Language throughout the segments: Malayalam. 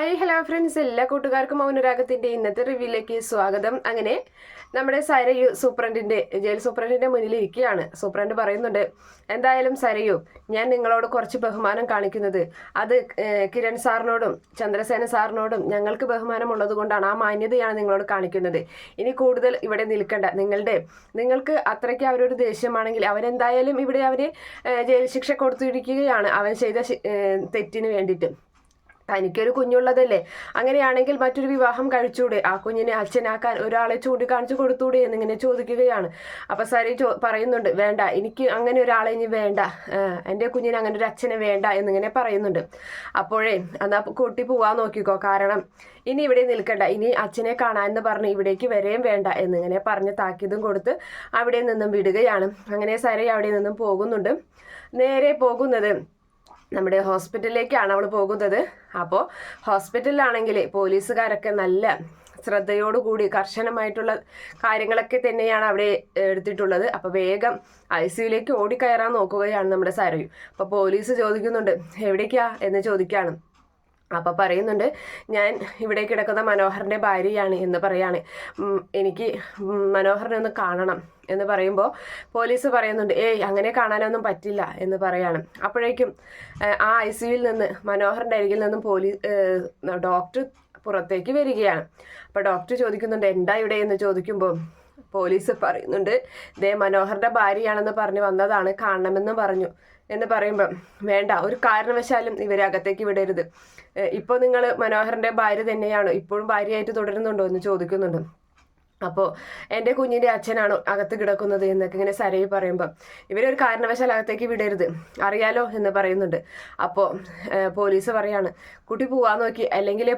ഹായ് ഹലോ ഫ്രണ്ട്സ് എല്ലാ കൂട്ടുകാർക്കും മൗനരാഗത്തിന്റെ ഇന്നത്തെ റിവ്യൂയിലേക്ക് സ്വാഗതം. അങ്ങനെ നമ്മുടെ സരയു സൂപ്രണ്ടിന്റെ ജയിൽ സൂപ്രണ്ടിന്റെ മുന്നിൽ ഇരിക്കുകയാണ്. സൂപ്രണ്ട് പറയുന്നുണ്ട് എന്തായാലും സരയു ഞാൻ നിങ്ങളോട് കുറച്ച് ബഹുമാനം കാണിക്കുന്നത്. അത് കിരൺ സാറിനോടും ചന്ദ്രസേന സാറിനോടും ഞങ്ങൾക്ക് ബഹുമാനമുള്ളത് കൊണ്ടാണ് ആ മാന്യതയാണ് നിങ്ങളോട് കാണിക്കുന്നത്. ഇനി കൂടുതൽ ഇവിടെ നിൽക്കണ്ട. നിങ്ങളുടെ നിങ്ങൾക്ക് അത്രയ്ക്ക് അവരൊരു ദേഷ്യമാണെങ്കിൽ അവരെന്തായാലും ഇവിടെ അവർ ജയിൽ ശിക്ഷ കൊടുത്തിരിക്കുകയാണ്. അവൻ ചെയ്ത തെറ്റിന് വേണ്ടിയിട്ട്. തനിക്കൊരു കുഞ്ഞുള്ളതല്ലേ? അങ്ങനെയാണെങ്കിൽ മറ്റൊരു വിവാഹം കഴിച്ചൂടെ? ആ കുഞ്ഞിനെ അച്ഛനാക്കാൻ ഒരാളെ ചൂണ്ടിക്കാണിച്ചു കൊടുത്തൂടെ എന്നിങ്ങനെ ചോദിക്കുകയാണ്. അപ്പൊ സരി ചോ പറയുന്നുണ്ട് വേണ്ട എനിക്ക് അങ്ങനെ ഒരാളെ ഇനി വേണ്ട. എന്റെ കുഞ്ഞിന് അങ്ങനെ ഒരു അച്ഛനെ വേണ്ട എന്നിങ്ങനെ പറയുന്നുണ്ട്. അപ്പോഴേ എന്നാ കൂട്ടി പോവാൻ നോക്കിക്കോ കാരണം ഇനി ഇവിടെ നിൽക്കണ്ട. ഇനി അച്ഛനെ കാണാമെന്ന് പറഞ്ഞ് ഇവിടേക്ക് വരെയും വേണ്ട എന്നിങ്ങനെ പറഞ്ഞ് താക്കീതും കൊടുത്ത് അവിടെ നിന്നും വിടുകയാണ്. അങ്ങനെ സരി അവിടെ നിന്നും പോകുന്നുണ്ട്. നേരെ പോകുന്നത് നമ്മുടെ ഹോസ്പിറ്റലിലേക്കാണ് അവൾ പോകുന്നത്. അപ്പോൾ ഹോസ്പിറ്റലിലാണെങ്കിൽ പോലീസുകാരൊക്കെ നല്ല ശ്രദ്ധയോടുകൂടി കർശനമായിട്ടുള്ള കാര്യങ്ങളൊക്കെ തന്നെയാണ് അവിടെ എടുത്തിട്ടുള്ളത്. അപ്പോൾ വേഗം ഐ സിയുലേക്ക് ഓടിക്കയറാൻ നോക്കുകയാണ് നമ്മുടെ സരയു അപ്പോൾ പോലീസ് ചോദിക്കുന്നുണ്ട് എവിടേക്കാ? എന്ന് ചോദിക്കുകയാണ് അപ്പോൾ പറയുന്നുണ്ട് ഞാൻ ഇവിടെ കിടക്കുന്ന മനോഹറിന്റെ ഭാര്യയാണ് എന്ന് പറയാണ്. എനിക്ക് മനോഹറിനെ ഒന്ന് കാണണം എന്ന് പറയുമ്പോൾ പോലീസ് പറയുന്നുണ്ട് ഏയ് അങ്ങനെ കാണാനൊന്നും പറ്റില്ല എന്ന് പറയാണ്. അപ്പോഴേക്കും ആ ഐ സിയിൽ നിന്ന് മനോഹറിന്റെ അരികിൽ നിന്നും പോലീസ് ഡോക്ടർ പുറത്തേക്ക് വരികയാണ്. അപ്പോൾ ഡോക്ടർ ചോദിക്കുന്നുണ്ട് എന്താ ഇവിടെ? എന്ന് ചോദിക്കുമ്പോൾ പോലീസ് പറയുന്നുണ്ട് ദേ മനോഹറിന്റെ ഭാര്യയാണെന്ന് പറഞ്ഞ് വന്നതാണ് കാണണമെന്ന് പറഞ്ഞു. എന്ന് പറയുമ്പം വേണ്ട ഒരു കാരണവശാലും ഇവരെ അകത്തേക്ക് വിടരുത്. ഇപ്പോൾ നിങ്ങൾ മനോഹറിന്റെ ഭാര്യ തന്നെയാണോ? ഇപ്പോഴും ഭാര്യയായിട്ട് തുടരുന്നുണ്ടോ? എന്ന് ചോദിക്കുന്നുണ്ട്. അപ്പോൾ എന്റെ കുഞ്ഞിന്റെ അച്ഛനാണ് അകത്ത് കിടക്കുന്നത് എന്നൊക്കെ ഇങ്ങനെ സരവി പറയുമ്പം ഇവരൊരു കാരണവശാൽ അകത്തേക്ക് വിടരുത് അറിയാലോ എന്ന് പറയുന്നുണ്ട്. അപ്പോൾ പോലീസ് പറയാണ് കുട്ടി പോവാൻ നോക്കി അല്ലെങ്കിൽ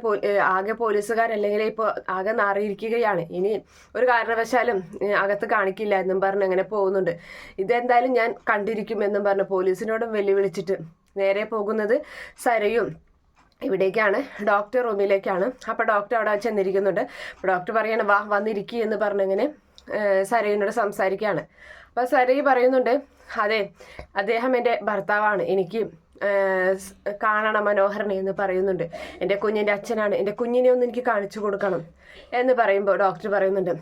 ആകെ പോലീസുകാരല്ലെങ്കിൽ ഇപ്പോൾ ആകെ നാറിയിരിക്കുകയാണ്. ഇനി ഒരു കാരണവശാലും അകത്ത് കാണിക്കില്ല എന്നും പറഞ്ഞ് അങ്ങനെ പോകുന്നുണ്ട്. ഇതെന്തായാലും ഞാൻ കണ്ടിരിക്കും കണ്ടിരിക്കുമെന്നും പറഞ്ഞ് പോലീസിനോടും വെല്ലുവിളിച്ചിട്ട് നേരെ പോകുന്നത് സരയും ഇവിടേക്കാണ്. ഡോക്ടർ റൂമിലേക്കാണ്. അപ്പോൾ ഡോക്ടർ അവിടെ ചെന്നിരിക്കുന്നുണ്ട്. ഡോക്ടർ പറയാണ് വാ വന്നിരിക്കുക എന്ന് പറഞ്ഞിങ്ങനെ സരയിനോട് സംസാരിക്കുകയാണ് അപ്പോൾ സരയ് പറയുന്നുണ്ട് അതെ അദ്ദേഹം എന്റെ ഭർത്താവാണ്. എനിക്ക് കാണണം മനോഹരനെ എന്ന് പറയുന്നുണ്ട്. എന്റെ കുഞ്ഞിന്റെ അച്ഛനാണ്. എന്റെ കുഞ്ഞിനെ ഒന്ന് എനിക്ക് കാണിച്ചു കൊടുക്കണം എന്ന് പറയുമ്പോൾ ഡോക്ടർ പറയുന്നുണ്ട്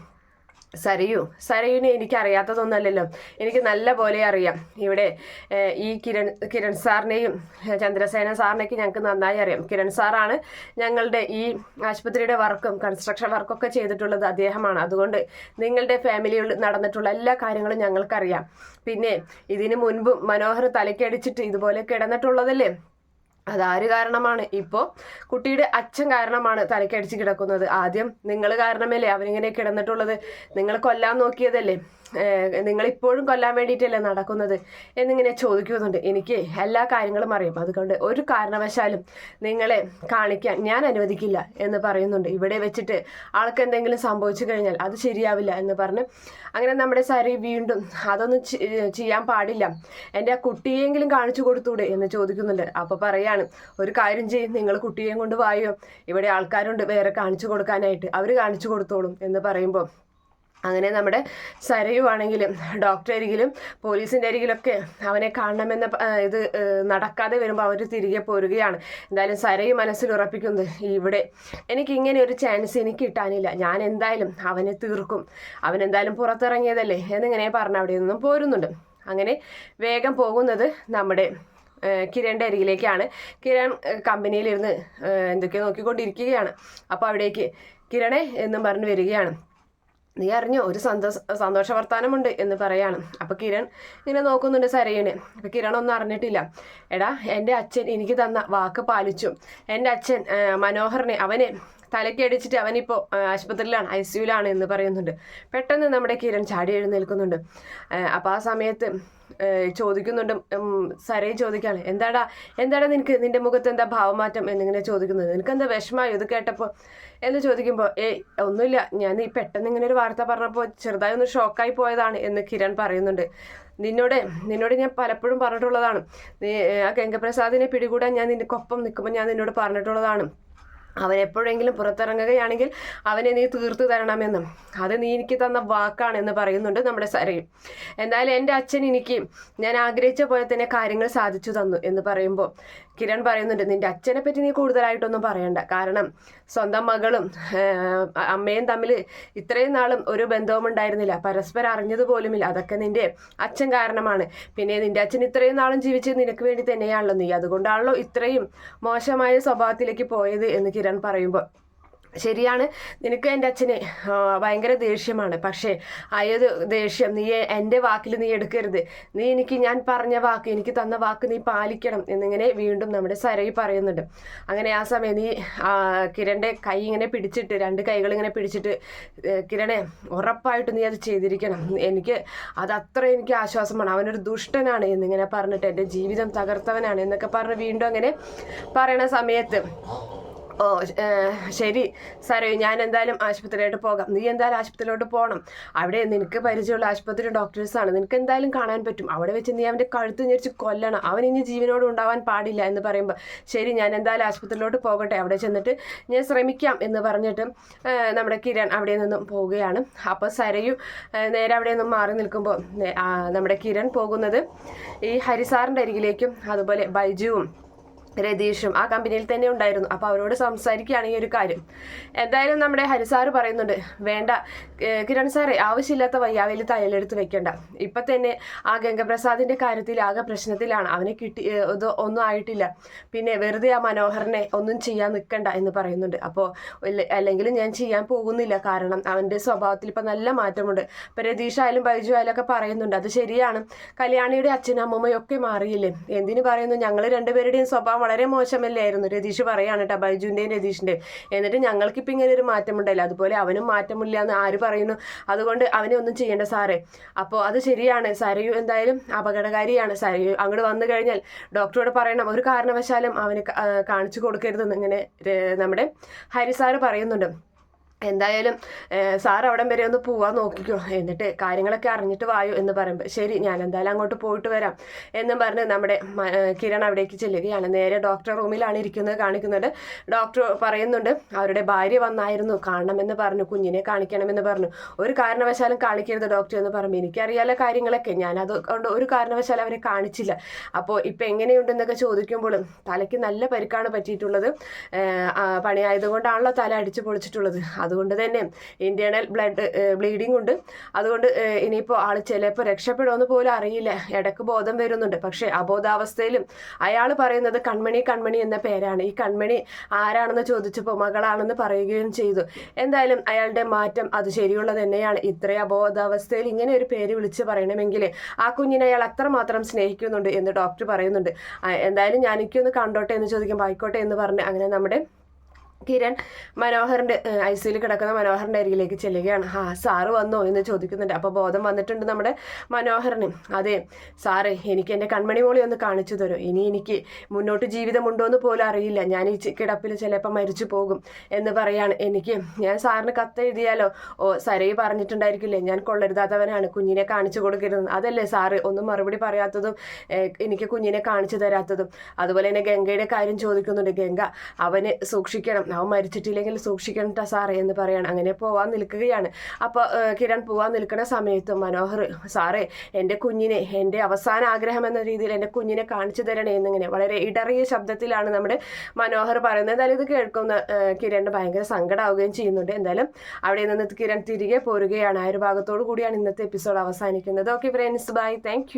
സരയു സരയുവിനെ എനിക്ക് അറിയാത്തതൊന്നല്ലല്ലോ എനിക്ക് നല്ല പോലെ അറിയാം. ഇവിടെ ഈ കിരൺ കിരൺ സാറിനെയും ചന്ദ്രസേന സാറിനെയൊക്കെ ഞങ്ങൾക്ക് നന്നായി അറിയാം. കിരൺ സാറാണ് ഞങ്ങളുടെ ഈ ആശുപത്രിയുടെ വർക്കും കൺസ്ട്രക്ഷൻ വർക്കൊക്കെ ചെയ്തിട്ടുള്ളത് അദ്ദേഹമാണ്. അതുകൊണ്ട് നിങ്ങളുടെ ഫാമിലിയിൽ നടന്നിട്ടുള്ള എല്ലാ കാര്യങ്ങളും ഞങ്ങൾക്കറിയാം. പിന്നെ ഇതിനു മുൻപും മനോഹർ തലയ്ക്കടിച്ചിട്ട് ഇതുപോലെ കിടന്നിട്ടുള്ളതല്ലേ? അതാര് കാരണമാണ്? ഇപ്പോൾ കുട്ടിയുടെ അച്ഛൻ കാരണമാണ് തലക്കടിച്ച് കിടക്കുന്നത്. ആദ്യം നിങ്ങൾ കാരണമല്ലേ? അവനിങ്ങനെ കിടന്നിട്ടുള്ളത്. നിങ്ങൾ കൊല്ലാൻ നോക്കിയതല്ലേ? നിങ്ങളിപ്പോഴും കൊല്ലാൻ വേണ്ടിയിട്ടല്ലേ നടക്കുന്നത്? എന്നിങ്ങനെ ചോദിക്കുന്നുണ്ട്. എനിക്ക് എല്ലാ കാര്യങ്ങളും അറിയാം. അതുകൊണ്ട് ഒരു കാരണവശാലും നിങ്ങളെ കാണിക്കാൻ ഞാൻ അനുവദിക്കില്ല എന്ന് പറയുന്നുണ്ട്. ഇവിടെ വെച്ചിട്ട് ആൾക്ക് എന്തെങ്കിലും സംഭവിച്ചു കഴിഞ്ഞാൽ അത് ശരിയാവില്ല എന്ന് പറഞ്ഞ് അങ്ങനെ നമ്മുടെ സാരി വീണ്ടും അതൊന്നും ചെയ്യാൻ പാടില്ല. എന്റെ ആ കുട്ടിയെങ്കിലും കാണിച്ചു കൊടുത്തൂടെ എന്ന് ചോദിക്കുന്നുണ്ട്. അപ്പോൾ പറയാണ് ഒരു കാര്യം ചെയ്യും നിങ്ങൾ കുട്ടിയെയും കൊണ്ട് വായോ? ഇവിടെ ആൾക്കാരുണ്ട് വേറെ കാണിച്ചു കൊടുക്കാനായിട്ട്. അവർ കാണിച്ചു കൊടുത്തോളും എന്ന് പറയുമ്പോൾ അങ്ങനെ നമ്മുടെ സരയുവാണെങ്കിലും ഡോക്ടർ അരികിലും പോലീസിന്റെ അരികിലൊക്കെ അവനെ കാണണമെന്ന ഇത് നടക്കാതെ വരുമ്പോൾ അവർ തിരികെ പോരുകയാണ്. എന്തായാലും സരയു മനസ്സിൽ ഉറപ്പിക്കുന്നത് ഇവിടെ. എനിക്ക് ഇങ്ങനെ ഒരു ചാൻസ് എനിക്ക് കിട്ടാനില്ല. ഞാൻ എന്തായാലും അവനെ തീർക്കും. അവൻ എന്തായാലും പുറത്തിറങ്ങിയതല്ലേ എന്നിങ്ങനെ പറഞ്ഞ് അവിടെ നിന്നും പോരുന്നുണ്ട്. അങ്ങനെ വേഗം പോകുന്നത് നമ്മുടെ കിരണിന്റെ അരികിലേക്കാണ് കിരൺ കമ്പനിയിലിരുന്ന് എന്തൊക്കെയോ നോക്കിക്കൊണ്ടിരിക്കുകയാണ്. അപ്പോൾ അവിടേക്ക് കിരണേ എന്നും പറഞ്ഞ് വരികയാണ്. നീ അറിഞ്ഞോ ഒരു സന്തോഷ സന്തോഷ വർത്താനമുണ്ട് എന്ന് പറയാണ്. അപ്പോൾ കിരൺ ഇങ്ങനെ നോക്കുന്നുണ്ട് സരയനെ അപ്പോൾ കിരൺ ഒന്നും അറിഞ്ഞിട്ടില്ല. എടാ എന്റെ അച്ഛൻ എനിക്ക് തന്ന വാക്ക് പാലിച്ചു. എന്റെ അച്ഛൻ മനോഹറിനെ അവനെ തലക്കടിച്ചിട്ട് അവനിപ്പോൾ ആശുപത്രിയിലാണ് ഐ സിയുലാണ് എന്ന് പറയുന്നുണ്ട്. പെട്ടെന്ന് നമ്മുടെ കിരൺ ചാടി എഴുന്നേൽക്കുന്നുണ്ട്. അപ്പോൾ ആ സമയത്ത് ചോദിക്കുന്നുണ്ട് സരയും ചോദിക്കാണ് എന്താടാ എന്താടാ നിനക്ക് നിന്റെ മുഖത്ത് എന്താ ഭാവമാറ്റം എന്നിങ്ങനെ ചോദിക്കുന്നത്? നിനക്ക് എന്താ വിഷമമായി ഇത് കേട്ടപ്പോൾ എന്ന് ചോദിക്കുമ്പോൾ ഏയ് ഒന്നുമില്ല ഞാൻ ഈ പെട്ടെന്ന് ഇങ്ങനെ ഒരു വാർത്ത പറഞ്ഞപ്പോൾ ചെറുതായി ഒന്ന് ഷോക്കായി പോയതാണ് എന്ന് കിരൺ പറയുന്നുണ്ട്. നിന്നോട് നിന്നോട് ഞാൻ പലപ്പോഴും പറഞ്ഞിട്ടുള്ളതാണ്. നീ ആ ഗംഗപ്രസാദിനെ പിടികൂടാൻ ഞാൻ നിനക്കൊപ്പം നിൽക്കുമ്പോൾ ഞാൻ നിന്നോട് പറഞ്ഞിട്ടുള്ളതാണ്. അവൻ എപ്പോഴെങ്കിലും പുറത്തിറങ്ങുകയാണെങ്കിൽ അവനെ നീ തീർത്തു തരണമെന്നും. അത് നീ എനിക്ക് തന്ന വാക്കാണെന്ന് പറയുന്നുണ്ട് നമ്മുടെ സരയും. എന്തായാലും എന്റെ അച്ഛൻ എനിക്ക് ഞാൻ ആഗ്രഹിച്ച പോലെ തന്നെ കാര്യങ്ങൾ സാധിച്ചു തന്നു എന്ന് പറയുമ്പോൾ കിരൺ പറയുന്നുണ്ട് നിന്റെ അച്ഛനെ പറ്റി നീ കൂടുതലായിട്ടൊന്നും പറയണ്ട. കാരണം സ്വന്തം മകളും അമ്മയും തമ്മിൽ ഇത്രയും നാളും ഒരു ബന്ധവും ഉണ്ടായിരുന്നില്ല. പരസ്പരം അറിഞ്ഞത് പോലുമില്ല. അതൊക്കെ നിന്റെ അച്ഛൻ കാരണമാണ്. പിന്നെ നിന്റെ അച്ഛൻ ഇത്രയും നാളും ജീവിച്ചത് നിനക്ക് വേണ്ടി തന്നെയാണല്ലോ നീ. അതുകൊണ്ടാണല്ലോ ഇത്രയും മോശമായ സ്വഭാവത്തിലേക്ക് പോയത് എന്ന് കിരൺ പറയുമ്പോൾ ശരിയാണ്. നിനക്ക് എന്റെ അച്ഛനെ ഭയങ്കര ദേഷ്യമാണ്. പക്ഷേ അയത് ദേഷ്യം നീ എന്റെ വാക്കിൽ നീ എടുക്കരുത്. നീ എനിക്ക് ഞാൻ പറഞ്ഞ വാക്ക് എനിക്ക് തന്ന വാക്ക് നീ പാലിക്കണം എന്നിങ്ങനെ വീണ്ടും നമ്മുടെ സരയി പറയുന്നുണ്ട്. അങ്ങനെ ആ സമയം നീ കിരണിന്റെ കൈ ഇങ്ങനെ പിടിച്ചിട്ട് രണ്ട് കൈകൾ ഇങ്ങനെ പിടിച്ചിട്ട് കിരണെ ഉറപ്പായിട്ട് നീ അത് ചെയ്തിരിക്കണം. എനിക്ക് അത് അത്ര എനിക്ക് ആശ്വാസമാണ്. അവനൊരു ദുഷ്ടനാണ് എന്നിങ്ങനെ പറഞ്ഞിട്ട് എന്റെ ജീവിതം തകർത്തവനാണ് എന്നൊക്കെ പറഞ്ഞ് വീണ്ടും അങ്ങനെ പറയണ സമയത്ത് ഓ ശരി. സാറേ ഞാൻ എന്തായാലും ആശുപത്രിയിലോട്ട് പോകാം. നീ എന്തായാലും ആശുപത്രിയിലോട്ട് പോകണം അവിടെ നിനക്ക് പരിചയമുള്ള ആശുപത്രി ഡോക്ടേഴ്സാണ്. നിനക്ക് എന്തായാലും കാണാൻ പറ്റും. അവിടെ വെച്ച് നീ അവന്റെ കഴുത്ത് ഞെരിച്ച് കൊല്ലണം. അവൻ ഇനി ജീവനോട് ഉണ്ടാവാൻ പാടില്ല എന്ന് പറയുമ്പോൾ ശരി ഞാൻ എന്തായാലും ആശുപത്രിയിലോട്ട് പോകട്ടെ. അവിടെ ചെന്നിട്ട് ഞാൻ ശ്രമിക്കാം എന്ന് പറഞ്ഞിട്ട് നമ്മുടെ കിരൺ അവിടെ നിന്നും പോവുകയാണ്. അപ്പോൾ സരയു നേരെ അവിടെ നിന്നും മാറി നിൽക്കുമ്പോൾ നമ്മുടെ കിരൺ പോകുന്നത് ഈ ഹരിസാറിന്റെ അരികിലേക്കും അതുപോലെ ബൈജുവും രതീഷും ആ കമ്പനിയിൽ തന്നെ ഉണ്ടായിരുന്നു. അപ്പോൾ അവരോട് സംസാരിക്കുകയാണ് ഈ ഒരു കാര്യം. എന്തായാലും നമ്മുടെ ഹരിസാറ് പറയുന്നുണ്ട് വേണ്ട കിരൺ സാറേ ആവശ്യമില്ലാത്ത വയ്യാവേലി തയ്യലെടുത്ത് വെക്കണ്ട. ഇപ്പം തന്നെ ആ ഗംഗപ്രസാദിന്റെ കാര്യത്തിൽ ആകെ പ്രശ്നത്തിലാണ്. അവനെ കിട്ടി ഇത് ഒന്നും ആയിട്ടില്ല. പിന്നെ വെറുതെ ആ മനോഹരനെ ഒന്നും ചെയ്യാൻ നിൽക്കണ്ട എന്ന് പറയുന്നുണ്ട്. അപ്പോൾ അല്ലെങ്കിൽ ഞാൻ ചെയ്യാൻ പോകുന്നില്ല. കാരണം അവന്റെ സ്വഭാവത്തിൽ ഇപ്പം നല്ല മാറ്റമുണ്ട്. ഇപ്പം രതീഷ് ആയാലും ബൈജു ആയാലും ഒക്കെ പറയുന്നുണ്ട് അത് ശരിയാണ്. കല്യാണിയുടെ അച്ഛനും അമ്മമ്മയും ഒക്കെ മാറിയില്ലേ? എന്തിനു പറയുന്നു? ഞങ്ങൾ രണ്ടുപേരുടെയും സ്വഭാവം വളരെ മോശമല്ലായിരുന്നു. രതീഷ് പറയാണ് കേട്ടോ ബൈജുവിന്റെയും രതീഷിന്റെയും എന്നിട്ട് ഞങ്ങൾക്കിപ്പോൾ ഇങ്ങനെ ഒരു മാറ്റമുണ്ടല്ലോ? അതുപോലെ അവനും മാറ്റമില്ല എന്ന് ആര് പറയുന്നു? അതുകൊണ്ട് അവനെ ഒന്നും ചെയ്യേണ്ട സാറേ. അപ്പോൾ അത് ശരിയാണ്. സരയു എന്തായാലും അപകടകാരിയാണ്. സരയു അങ്ങോട്ട് വന്നു കഴിഞ്ഞാൽ ഡോക്ടറോട് പറയണം. ഒരു കാരണവശാലും അവന് കാണിച്ചു കൊടുക്കരുതെന്ന് ഇങ്ങനെ നമ്മുടെ ഹരി സാറ് പറയുന്നുണ്ട്. എന്തായാലും സാർ അവിടം വരെ ഒന്ന് പോവാൻ നോക്കിക്കോ. എന്നിട്ട് കാര്യങ്ങളൊക്കെ അറിഞ്ഞിട്ട് വായു എന്ന് പറയുമ്പോൾ ശരി ഞാൻ എന്തായാലും അങ്ങോട്ട് പോയിട്ട് വരാം. എന്നും പറഞ്ഞ് നമ്മുടെ കിരൺ അവിടേക്ക് ചെല്ലുകയാണ്. നേരെ ഡോക്ടർ റൂമിലാണ് ഇരിക്കുന്നത് കാണിക്കുന്നുണ്ട്. ഡോക്ടർ പറയുന്നുണ്ട് അവരുടെ ഭാര്യ വന്നായിരുന്നു കാണണമെന്ന് പറഞ്ഞു കുഞ്ഞിനെ കാണിക്കണമെന്ന് പറഞ്ഞു. ഒരു കാരണവശാലും കാണിക്കരുത് ഡോക്ടർ എന്ന് പറഞ്ഞു. എനിക്കറിയാലോ കാര്യങ്ങളൊക്കെ. ഞാൻ അതുകൊണ്ട് ഒരു കാരണവശാലും അവരെ കാണിച്ചില്ല. അപ്പോൾ ഇപ്പം എങ്ങനെയുണ്ടെന്നൊക്കെ ചോദിക്കുമ്പോഴും തലയ്ക്ക് നല്ല പരിക്കാണ് പറ്റിയിട്ടുള്ളത്. പണിയായതുകൊണ്ടാണല്ലോ തല അടിച്ചു പൊളിച്ചിട്ടുള്ളത്. അതുകൊണ്ട് തന്നെ ഇന്റേണൽ ബ്ലഡ് ബ്ലീഡിംഗ് ഉണ്ട്. അതുകൊണ്ട് ഇനിയിപ്പോൾ ആൾ ചിലപ്പോൾ രക്ഷപ്പെടുമെന്ന് പോലും അറിയില്ല. ഇടയ്ക്ക് ബോധം വരുന്നുണ്ട്. പക്ഷേ അബോധാവസ്ഥയിലും അയാൾ പറയുന്നത് കൺമണി കൺമണി എന്ന പേരാണ്. ഈ കൺമണി ആരാണെന്ന് ചോദിച്ചപ്പോൾ മകളാണെന്ന് പറയുകയും ചെയ്തു. എന്തായാലും അയാളുടെ മാറ്റം അത് ശരിയുള്ള തന്നെയാണ്. ഇത്രയും അബോധാവസ്ഥയിൽ ഇങ്ങനെ ഒരു പേര് വിളിച്ച് പറയണമെങ്കിൽ ആ കുഞ്ഞിനെ അയാൾ അത്രമാത്രം സ്നേഹിക്കുന്നുണ്ട് എന്ന് ഡോക്ടർ പറയുന്നുണ്ട്. എന്തായാലും ഞാൻ എനിക്കൊന്ന് കണ്ടോട്ടെ എന്ന് ചോദിക്കുമ്പോൾ ആയിക്കോട്ടെ എന്ന് പറഞ്ഞ് അങ്ങനെ നമ്മുടെ കിരൺ മനോഹറിന്റെ ഐ സിയിൽ കിടക്കുന്ന മനോഹറിന്റെ അരികിലേക്ക് ചെല്ലുകയാണ്. ആ സാറ് വന്നോ എന്ന് ചോദിക്കുന്നുണ്ട്. അപ്പോൾ ബോധം വന്നിട്ടുണ്ട് നമ്മുടെ മനോഹറിന്. അതെ സാറേ എനിക്ക് എന്റെ കൺമണി മോളി ഒന്ന് കാണിച്ചു തരും. ഇനി എനിക്ക് മുന്നോട്ട് ജീവിതമുണ്ടോ എന്ന് പോലും അറിയില്ല. ഞാൻ ഈ കിടപ്പിൽ ചിലപ്പോൾ മരിച്ചു പോകും എന്ന് പറയാണ്. എനിക്ക് ഞാൻ സാറിന് കത്ത് എഴുതിയാലോ? ഓ സരയി പറഞ്ഞിട്ടുണ്ടായിരിക്കില്ലേ? ഞാൻ കൊള്ളരുതാത്തവനാണ്. കുഞ്ഞിനെ കാണിച്ചു കൊടുക്കരുത് അതല്ലേ സാറ്? ഒന്നും മറുപടി പറയാത്തതും എനിക്ക് കുഞ്ഞിനെ കാണിച്ചു തരാത്തതും. അതുപോലെ തന്നെ ഗംഗയുടെ കാര്യം ചോദിക്കുന്നുണ്ട്. ഗംഗ അവന് സൂക്ഷിക്കണം. അവൻ മരിച്ചിട്ടില്ലെങ്കിൽ സൂക്ഷിക്കണ്ട സാറേ എന്ന് പറയാണ്. അങ്ങനെ പോവാൻ നിൽക്കുകയാണ്. അപ്പോൾ കിരൺ പോവാൻ നിൽക്കുന്ന സമയത്ത് മനോഹർ സാറേ എന്റെ കുഞ്ഞിനെ എന്റെ അവസാന ആഗ്രഹം എന്ന രീതിയിൽ എന്റെ കുഞ്ഞിനെ കാണിച്ചു തരണേ എന്നിങ്ങനെ വളരെ ഇടറിയ ശബ്ദത്തിലാണ് നമ്മുടെ മനോഹർ പറയുന്നത്. എന്തായാലും ഇത് കേൾക്കുന്ന കിരണിന് ഭയങ്കര സങ്കടമാവുകയും ചെയ്യുന്നുണ്ട്. എന്തായാലും അവിടെ നിന്ന് കിരൺ തിരികെ പോരുകയാണ്. ആ ഒരു ഭാഗത്തോടു കൂടിയാണ് ഇന്നത്തെ എപ്പിസോഡ് അവസാനിക്കുന്നത്. Okay friends bye thank